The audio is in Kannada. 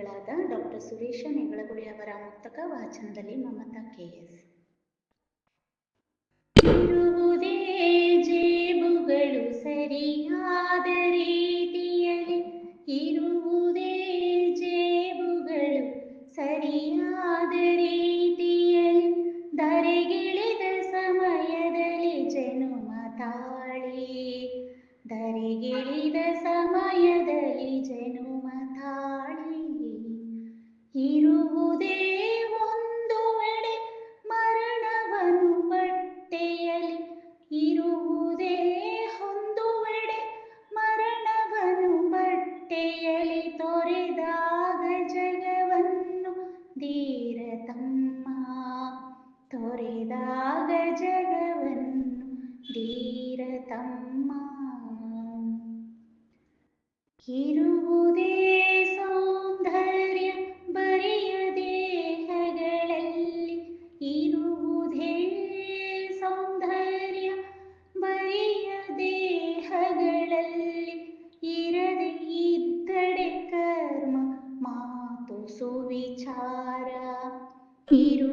ಲೇಖಕಿಗಳಾದ ಡಾಕ್ಟರ್ ಸುರೇಶ ನೆಗಳಗುಳಿ ಅವರ ಮುಕ್ತಕ ವಾಚನದಲ್ಲಿ ಮಮತಾ ಕೆಎಸ್ ತಮ್ಮ ತೊರೆದಾಗ ಜಗವನ್ನು ಧೀರತಮ್ಮ ಇರುವುದೇ ಸೌಂದರ್ಯ ಬರೆಯ ದೇಹಗಳಲ್ಲಿ ಇರುವುದೇ ಸೌಂದರ್ಯ ಬರೆಯ ದೇಹಗಳಲ್ಲಿ ಇರದೆ ಇದ್ದಡೆ ಕರ್ಮ ಮಾತು ಸುವಿಚಾರ. Peter.